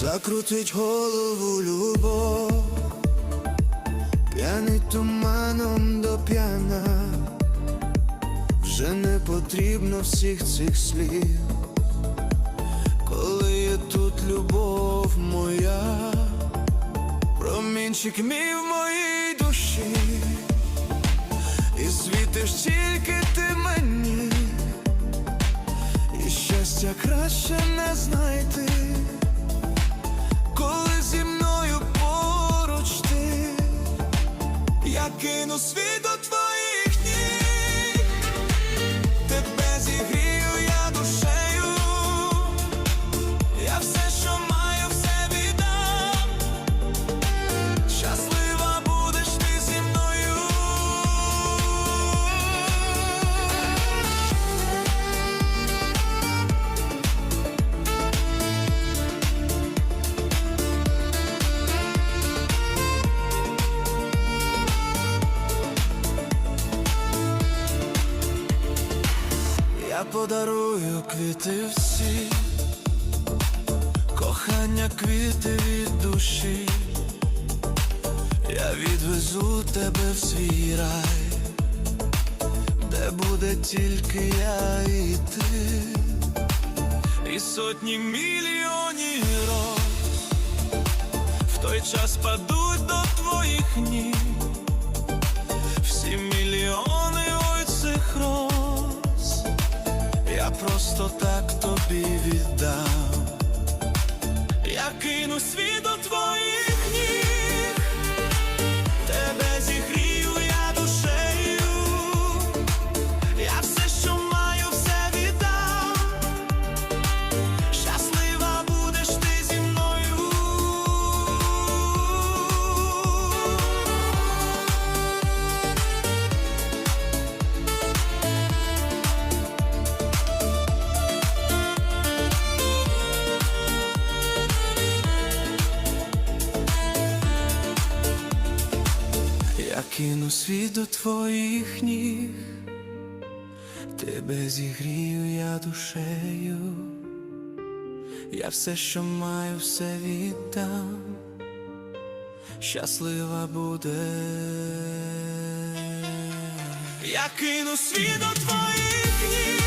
закрутить голову любов, п'яний туманом до п'яна, вже не потрібно всіх цих слів, коли є тут любов моя, промінчик мій в моїй душі, і світиш тільки ти мені. І щастя краще не знайти, я кину світ до твоїх подарую квіти всі, кохання квіти від душі, я відвезу тебе в свій рай, де буде тільки я і ти, і сотні мільйонів роз. В той час падуть до твоїх просто так тобі віддам. Я кину світ Я кину світ до твоїх ніг, тебе зігрію я душею, я все, що маю, все віддам, щаслива буде. Я кину світ до твоїх ніг.